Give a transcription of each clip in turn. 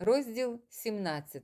Розділ 17.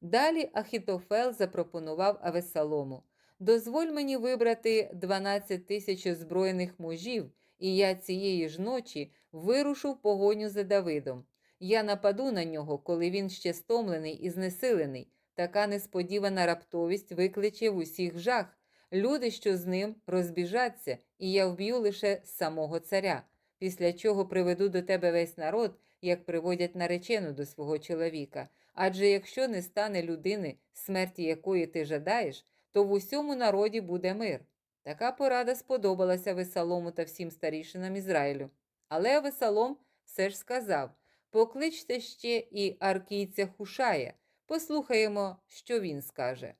Далі Ахітофел запропонував Авесалому: Дозволь мені вибрати 12 тисяч озброєних мужів, і я цієї ж ночі вирушу в погоню за Давидом. Я нападу на нього, коли він ще стомлений і знесилений. Така несподівана раптовість викличе в усіх жах. Люди, що з ним, розбіжаться, і я вб'ю лише самого царя, після чого приведу до тебе весь народ, як приводять наречену до свого чоловіка. Адже якщо не стане людини, смерті якої ти жадаєш, то в усьому народі буде мир. Така порада сподобалася Весалому та всім старішинам Ізраїлю. Але Весалом все ж сказав: покличте ще і аркійця Хушая, послухаємо, що він скаже.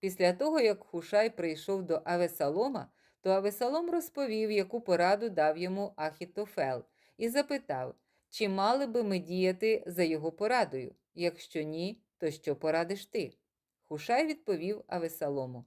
Після того, як Хушай прийшов до Авесалома, то Авесалом розповів, яку пораду дав йому Ахітофел, і запитав, чи мали би ми діяти за його порадою? Якщо ні, то що порадиш ти? Хушай відповів Авесалому.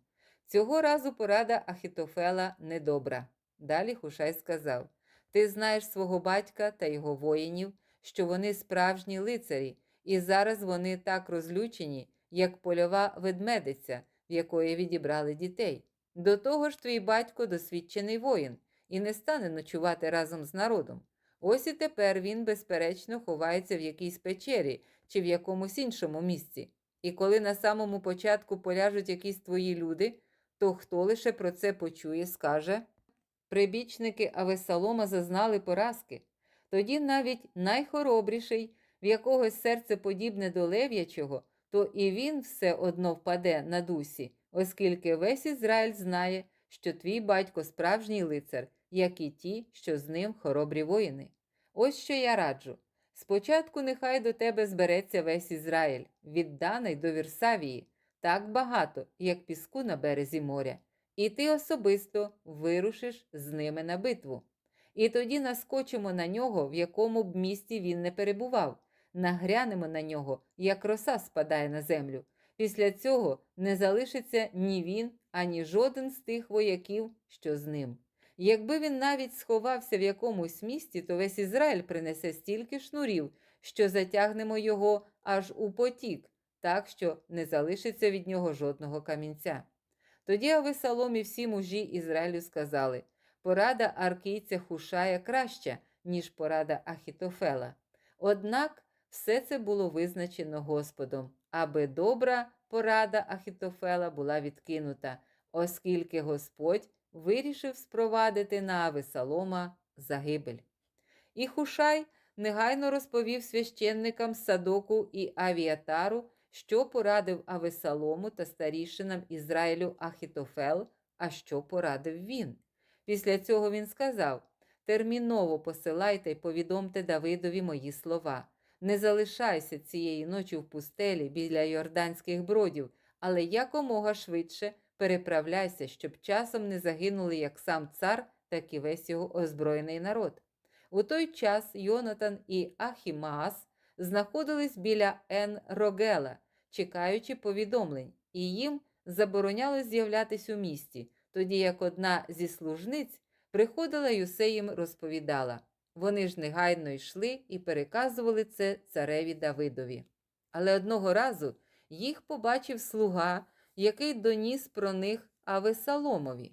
Цього разу порада Ахітофела недобра. Далі Хушай сказав: Ти знаєш свого батька та його воїнів, що вони справжні лицарі, і зараз вони так розлючені, як польова ведмедиця, в якої відібрали дітей. До того ж, твій батько досвідчений воїн і не стане ночувати разом з народом. Ось і тепер він, безперечно, ховається в якійсь печері чи в якомусь іншому місці. І коли на самому початку поляжуть якісь твої люди, то хто лише про це почує, скаже прибічники Авесалома зазнали поразки. Тоді навіть найхоробріший, в якогось серце подібне до лев'ячого, то і він все одно впаде на дусі, оскільки весь Ізраїль знає, що твій батько справжній лицар, як і ті, що з ним хоробрі воїни. Ось що я раджу. Спочатку нехай до тебе збереться весь Ізраїль, від Данай до Вірсавії, так багато, як піску на березі моря, і ти особисто вирушиш з ними на битву. І тоді наскочимо на нього, в якому б місті він не перебував, нагрянемо на нього, як роса спадає на землю. Після цього не залишиться ні він, ані жоден з тих вояків, що з ним. Якби він навіть сховався в якомусь місті, то весь Ізраїль принесе стільки шнурів, що затягнемо його аж у потік, так що не залишиться від нього жодного камінця. Тоді Авесалом і всі мужі Ізраїлю сказали порада аркійця Хушая краща, ніж порада Ахітофела. Однак все це було визначено Господом, аби добра порада Ахітофела була відкинута, оскільки Господь вирішив спровадити на Авесалома загибель. І Хушай негайно розповів священникам Садоку і Авіатару, що порадив Авесалому та старішинам Ізраїлю Ахітофел, а що порадив він. Після цього він сказав: Терміново посилайте й повідомте Давидові мої слова. Не залишайся цієї ночі в пустелі біля йорданських бродів, але якомога швидше переправляйся, щоб часом не загинули як сам цар, так і весь його озброєний народ. У той час Йонатан і Ахімаас знаходились біля Ен Рогела, чекаючи повідомлень, і їм заборонялось з'являтись у місті, тоді як одна зі служниць приходила й усе їм розповідала. Вони ж негайно йшли і переказували це цареві Давидові. Але одного разу їх побачив слуга, який доніс про них Авесаломові.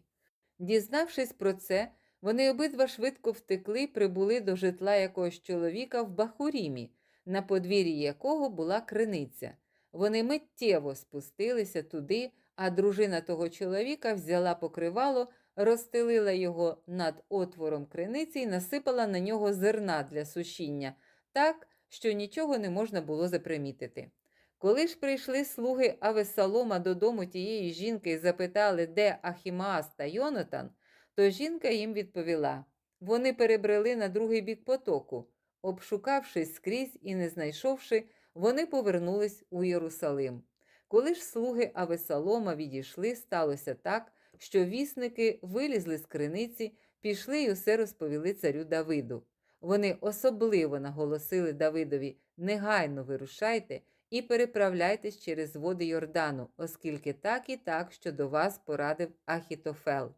Дізнавшись про це, вони обидва швидко втекли й прибули до житла якогось чоловіка в Бахурімі, на подвір'ї якого була криниця. Вони миттєво спустилися туди, а дружина того чоловіка взяла покривало, розстелила його над отвором криниці і насипала на нього зерна для сушіння, так, що нічого не можна було запримітити. Коли ж прийшли слуги Авесалома додому тієї жінки і запитали, де Ахімаас та Йонатан, то жінка їм відповіла: вони перебрели на другий бік потоку. Обшукавшись скрізь і не знайшовши, вони повернулись у Єрусалим. Коли ж слуги Авесалома відійшли, сталося так, що вісники вилізли з криниці, пішли й усе розповіли царю Давиду. Вони особливо наголосили Давидові: негайно вирушайте і переправляйтесь через води Йордану, оскільки так і так, що до вас порадив Ахітофел.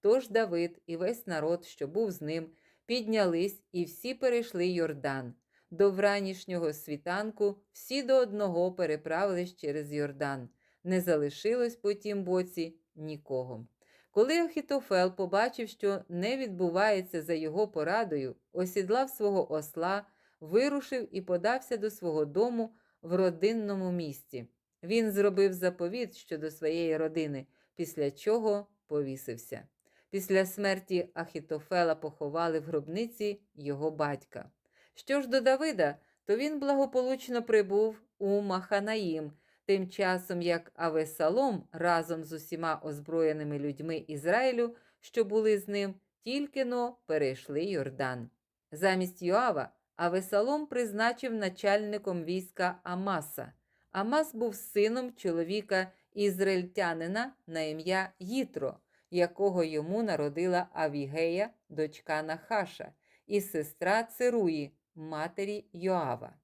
Тож Давид і весь народ, що був з ним, піднялись і всі перейшли Йордан. до вранішнього світанку всі до одного переправились через Йордан. Не залишилось по тім боці нікого. Коли Ахітофел побачив, що не відбувається за його порадою, осідлав свого осла, вирушив і подався до свого дому в родинному місті. Він зробив заповіт щодо своєї родини, після чого повісився. Після смерті Ахітофела поховали в гробниці його батька. Що ж до Давида, то він благополучно прибув у Маханаїм, тим часом як Авесалом разом з усіма озброєними людьми Ізраїлю, що були з ним, тільки но перейшли Йордан. Замість Йоава Авесалом призначив начальником війська Амаса. Амас був сином чоловіка ізраїльтянина на ім'я Їтро, якого йому народила Авігея, дочка Нахаша, і сестра Церуї, матері Йоава.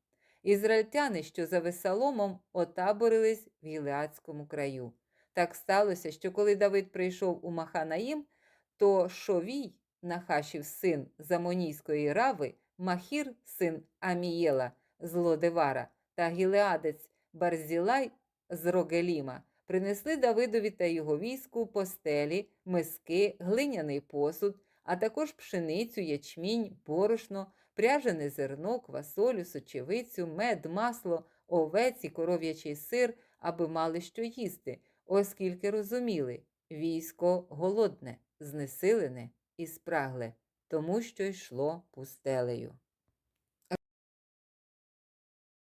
Ізраїльтяни, що за Весаломом, отаборились в Гілеадському краю. Так сталося, що коли Давид прийшов у Маханаїм, то Шовій, Нахашів син Замонійської рави, Махір, син Амієла з Лодевара та Гілеадець Барзілай з Рогеліма принесли Давидові та його війську постелі, миски, глиняний посуд, а також пшеницю, ячмінь, борошно, пряжене зерно, квасолю, сочевицю, мед, масло, овець і коров'ячий сир, аби мали що їсти, оскільки розуміли військо голодне, знесилене і спрагле, тому що йшло пустелею.